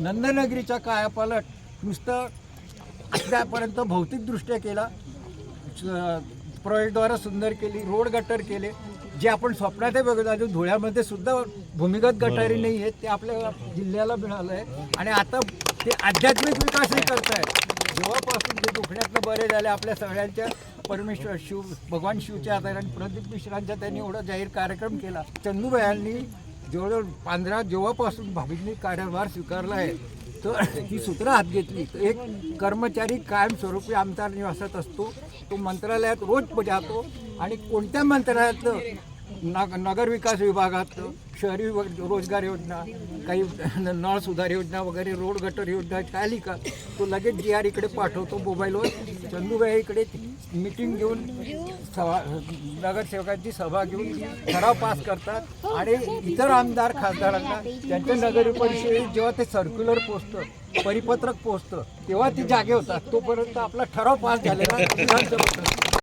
नंदनगरीचा कायापालट नुसतं त्यापर्यंत भौतिकदृष्ट्या केला. प्रोजेक्टद्वारा सुंदर केली रोड गटर केले. जे आपण स्वप्नात बघत अजून धुळ्यामध्ये सुद्धा भूमिगत गटारी नाही आहेत ते आपल्या जिल्ह्याला मिळालं आहे आणि आता ते आध्यात्मिक विकासही करतायत. जेव्हापासून ते दुखण्यातनं बरे झाले आपल्या सगळ्यांच्या परमेश्वर शिव भगवान शिवच्या हाताने आणि प्रदीप मिश्रांच्या त्यांनी एवढा जाहीर कार्यक्रम केला. चंदूबायांनी जवळजवळ पंधरा जेव्हापासून भाभींनी कार्यभार स्वीकारला आहे तर ही सूत्र हात घेतली. एक कर्मचारी कायमस्वरूपी आमदार निवासात असतो तो मंत्रालयात रोज जातो आणि कोणत्या मंत्रालयातलं नग नगर विकास विभागात शहरी व- रोजगार योजना काही नळ सुधार योजना वगैरे रोड गटर योजना आली का तो लगेच जी आर इकडे पाठवतो मोबाईलवर. चंदूबाई इकडे मिटिंग घेऊन सभा नगरसेवकांची सभा घेऊन ठराव पास करतात. आणि इतर आमदार खासदारांना त्यांच्या नगर परिषदेत जेव्हा ते सर्क्युलर पोचतं परिपत्रक पोचतं तेव्हा ते जागे होतात. तोपर्यंत आपला ठराव पास झालेला विधानसभेत